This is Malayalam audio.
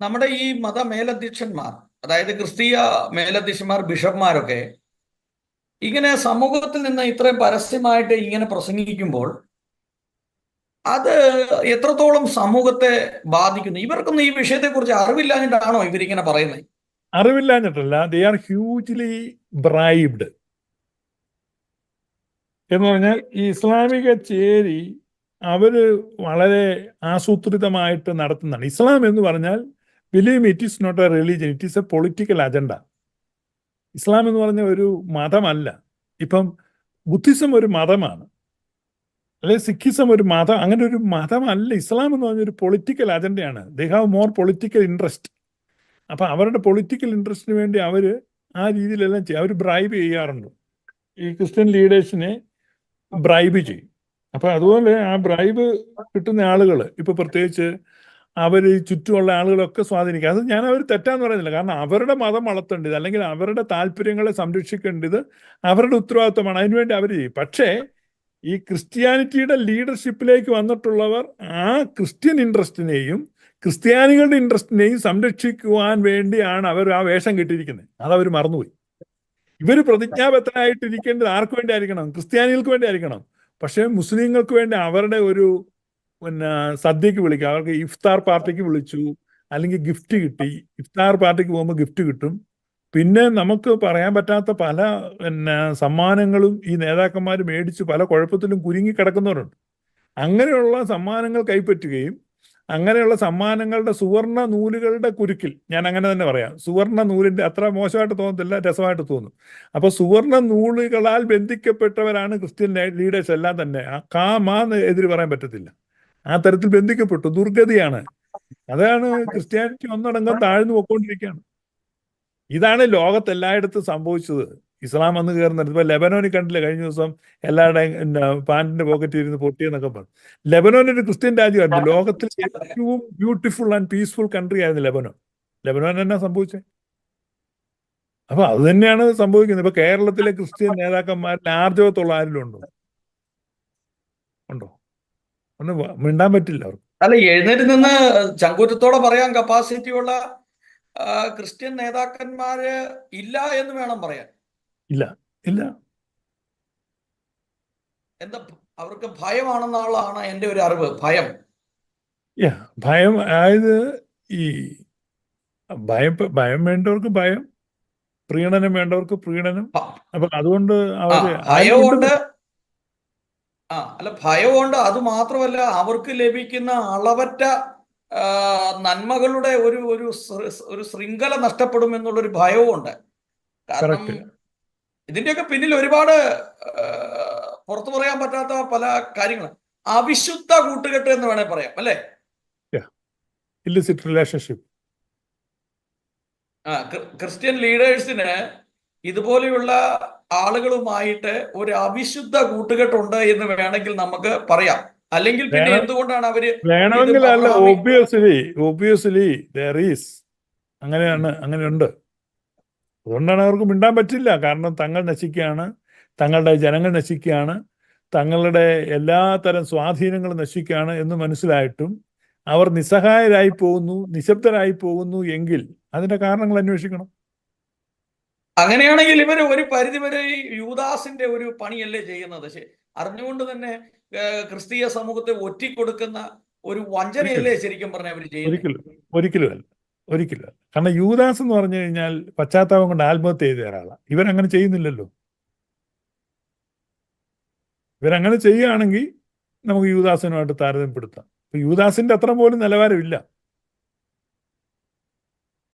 നമ്മുടെ ഈ മത മേലധ്യക്ഷന്മാർ അതായത് ക്രിസ്തീയ മേലധ്യക്ഷന്മാർ ബിഷപ്പ്മാരൊക്കെ ഇങ്ങനെ സമൂഹത്തിൽ നിന്ന് ഇത്രയും പരസ്യമായിട്ട് ഇങ്ങനെ പ്രസംഗിക്കുമ്പോൾ അത് എത്രത്തോളം സമൂഹത്തെ ബാധിക്കുന്നു? ഇവർക്കൊന്നും ഈ വിഷയത്തെക്കുറിച്ച് അറിവില്ലാഞ്ഞിട്ടാണോ ഇവരിങ്ങനെ പറയുന്നത്? അറിവില്ലാഞ്ഞിട്ടല്ല. ദേ ആർ ഹ്യൂജ്ലി ബ്രൈബ്ഡ് എന്ന് പറഞ്ഞാൽ ഈ ഇസ്ലാമിക ചേരി അവർ വളരെ ആസൂത്രിതമായിട്ട് നടത്തുന്നതാണ്. ഇസ്ലാം എന്ന് പറഞ്ഞാൽ believe it is not a religion it is a political agenda ഇസ്ലാം എന്ന് പറഞ്ഞ ഒരു മതമല്ല. ഇപ്പം ബുദ്ധിസം ഒരു മതമാണ്. അല്ലെ സിഖിസം ഒരു മതം അങ്ങനെ ഒരു മതമല്ല. ഇസ്ലാം എന്ന് പറഞ്ഞ ഒരു political അജണ്ടയാണ് they have more political interest അപ്പൊ അവരുടെ പൊളിറ്റിക്കൽ ഇൻട്രസ്റ്റിന് വേണ്ടി അവർ ആ രീതിയിലെല്ലാം ചെയ്യും. അവർ ബ്രൈബ് ചെയ്യാറുണ്ട്. ഈ ക്രിസ്ത്യൻ ലീഡേഴ്സിനെ ബ്രൈബ് ചെയ്യും. അപ്പൊ അതുപോലെ ആ ബ്രൈബ് കിട്ടുന്ന ആളുകൾ ഇപ്പൊ പ്രത്യേകിച്ച് അവർ ചുറ്റുമുള്ള ആളുകളൊക്കെ സ്വാധീനിക്കുക അത് ഞാൻ അവർ തെറ്റാന്ന് പറയുന്നില്ല. കാരണം അവരുടെ മതം വളർത്തേണ്ടത് അല്ലെങ്കിൽ അവരുടെ താല്പര്യങ്ങളെ സംരക്ഷിക്കേണ്ടത് അവരുടെ ഉത്തരവാദിത്വമാണ്. അതിനുവേണ്ടി അവർ ചെയ്യും. പക്ഷേ ഈ ക്രിസ്ത്യാനിറ്റിയുടെ ലീഡർഷിപ്പിലേക്ക് വന്നിട്ടുള്ളവർ ആ ക്രിസ്ത്യൻ ഇൻട്രസ്റ്റിനെയും ക്രിസ്ത്യാനികളുടെ ഇൻട്രസ്റ്റിനെയും സംരക്ഷിക്കുവാൻ വേണ്ടിയാണ് അവർ ആ വേഷം കെട്ടിയിരിക്കുന്നത്. അതവർ മറന്നുപോയി. ഇവർ പ്രതിജ്ഞാബദ്ധരായിട്ടിരിക്കേണ്ടത് ആർക്ക് വേണ്ടി ആയിരിക്കണം? ക്രിസ്ത്യാനികൾക്ക് വേണ്ടി ആയിരിക്കണം. പക്ഷേ മുസ്ലിങ്ങൾക്ക് വേണ്ടി അവരുടെ ഒരു പിന്നെ സദ്യക്ക് വിളിക്കുക അവർക്ക് ഇഫ്താർ പാർട്ടിക്ക് വിളിച്ചു. അല്ലെങ്കിൽ ഗിഫ്റ്റ് കിട്ടി. ഇഫ്താർ പാർട്ടിക്ക് പോകുമ്പോൾ ഗിഫ്റ്റ് കിട്ടും. പിന്നെ നമുക്ക് പറയാൻ പറ്റാത്ത പല പിന്നെ സമ്മാനങ്ങളും ഈ നേതാക്കന്മാർ മേടിച്ച് പല കുഴപ്പത്തിലും കുരുങ്ങി കിടക്കുന്നവരുണ്ട്. അങ്ങനെയുള്ള സമ്മാനങ്ങൾ കൈപ്പറ്റുകയും അങ്ങനെയുള്ള സമ്മാനങ്ങളുടെ സുവർണ നൂലുകളുടെ കുരുക്കിൽ ഞാൻ അങ്ങനെ തന്നെ പറയാം. സുവർണ നൂലിന്റെ അത്ര മോശമായിട്ട് തോന്നത്തില്ല രസമായിട്ട് തോന്നും. അപ്പോൾ സുവർണ നൂലുകളാൽ ബന്ധിക്കപ്പെട്ടവരാണ് ക്രിസ്ത്യൻ ലീഡേഴ്സ്. എല്ലാം തന്നെ കാ മാ എതിര് പറയാൻ പറ്റത്തില്ല. ആ തരത്തിൽ ബന്ധിക്കപ്പെട്ടു. ദുർഗതിയാണ്. അതാണ് ക്രിസ്ത്യാനിറ്റി ഒന്നടങ്കം താഴ്ന്നു പോയിക്കൊണ്ടിരിക്കുകയാണ്. ഇതാണ് ലോകത്ത് എല്ലായിടത്തും സംഭവിച്ചത്. ഇസ്ലാം വന്ന് കയറുന്ന ഇപ്പൊ ലെബനോനിൽ കണ്ടില്ല? കഴിഞ്ഞ ദിവസം എല്ലാവരുടെയും പാന്റിന്റെ പോക്കറ്റിൽ ഇരുന്ന് പൊട്ടിയെന്നൊക്കെ പറഞ്ഞു. ലെബനോൻ ഒരു ക്രിസ്ത്യൻ രാജ്യമായിരുന്നു. ലോകത്തിൽ ഏറ്റവും ബ്യൂട്ടിഫുൾ ആൻഡ് പീസ്ഫുൾ കൺട്രി ആയിരുന്നു ലെബനോൻ. ലെബനോൻ എന്നാ സംഭവിച്ചത് അപ്പൊ അത് തന്നെയാണ് സംഭവിക്കുന്നത്. ഇപ്പൊ കേരളത്തിലെ ക്രിസ്ത്യൻ നേതാക്കന്മാരിൽ ആർജവത്തുള്ള ആരിലും ഉണ്ടോ ഉണ്ടോ? ഒന്ന് മിണ്ടാൻ പറ്റില്ല അവർക്ക്. അല്ല എഴുന്നേറ്റ് നിന്ന് ചങ്കൂറ്റത്തോടെ പറയാൻ കപ്പാസിറ്റി ഉള്ള ക്രിസ്ത്യൻ നേതാക്കന്മാര് ഇല്ല എന്ന് വേണം പറയാൻ. ഇല്ല ഇല്ല. എന്താ അവർക്ക് ഭയമാണെന്നുള്ളതാണ് എന്റെ ഒരു അറിവ്. ഭയം. ഭയം അതായത് ഈ ഭയം ഭയം വേണ്ടവർക്ക് ഭയം പ്രീണനം വേണ്ടവർക്ക് പ്രീണനം. അപ്പൊ അതുകൊണ്ട് അവർ ഭയമുണ്ട് ആ അല്ല ഭയമുണ്ട്. അത് മാത്രമല്ല അവർക്ക് ലഭിക്കുന്ന അളവറ്റ നന്മകളുടെ ഒരു ഒരു ഒരു ശൃംഖല നഷ്ടപ്പെടും എന്നുള്ളൊരു ഭയവും ഉണ്ട് കാരണം ഇതിന്റെയൊക്കെ പിന്നിൽ ഒരുപാട് പുറത്തു പറയാൻ പറ്റാത്ത പല കാര്യങ്ങൾ അവിശുദ്ധ കൂട്ടുകെട്ട് എന്ന് വേണേ പറയാം അല്ലേ? ഇല്ലിസിറ്റ് റിലേഷൻഷിപ്പ് ആ ക്രിസ്ത്യൻ ലീഡേഴ്സിന് ഇതുപോലെയുള്ള ആളുകളുമായിട്ട് ഒരു അവിശുദ്ധ കൂട്ടുകെട്ടുണ്ട് എന്ന് വേണമെങ്കിൽ നമുക്ക് പറയാം. അല്ലെങ്കിൽ പിന്നെ എന്തുകൊണ്ടാണ് അവർ വേണമെങ്കിൽ അല്ല ഒബിയസ്ലി ഒബിയസ്ലി ദർ ഈസ് അങ്ങനെയാണ് അങ്ങനെയുണ്ട്. അതുകൊണ്ടാണ് അവർക്ക് മിണ്ടാൻ പറ്റില്ല. കാരണം തങ്ങൾ നശിക്കുകയാണ് തങ്ങളുടെ ജനങ്ങൾ നശിക്കുകയാണ് തങ്ങളുടെ എല്ലാ തരം സ്വാധീനങ്ങളും നശിക്കുകയാണ് എന്ന് മനസ്സിലായിട്ടും അവർ നിസ്സഹായരായി പോകുന്നു നിശബ്ദരായി പോകുന്നു എങ്കിൽ അതിന്റെ കാരണങ്ങൾ അന്വേഷിക്കണം. അങ്ങനെയാണെങ്കിൽ ഇവർ ഒരു പരിധിവരെ യൂദാസിന്റെ ഒരു പണിയല്ലേ ചെയ്യുന്നത്? അറിഞ്ഞുകൊണ്ട് തന്നെ ക്രിസ്തീയ സമൂഹത്തെ ഒറ്റിക്കൊടുക്കുന്ന ഒരു വഞ്ചനയല്ലേ ശരിക്കും പറഞ്ഞ അവർ ചെയ്യുന്നത്? ഒരിക്കലും. ഒരിക്കലും അല്ല. ഒരിക്കലും. കാരണം യൂദാസ് എന്ന് പറഞ്ഞു കഴിഞ്ഞാൽ പശ്ചാത്താപം കൊണ്ട് ആത്മഹത്യ ചെയ്ത ഒരാളാണ് ഇവരങ്ങനെ ചെയ്യുന്നില്ലല്ലോ. ഇവരങ്ങനെ ചെയ്യുകയാണെങ്കിൽ നമുക്ക് യൂദാസിനുമായിട്ട് താരതമ്യപ്പെടുത്താം. യൂദാസിന്റെ അത്ര പോലും നിലവാരമില്ല.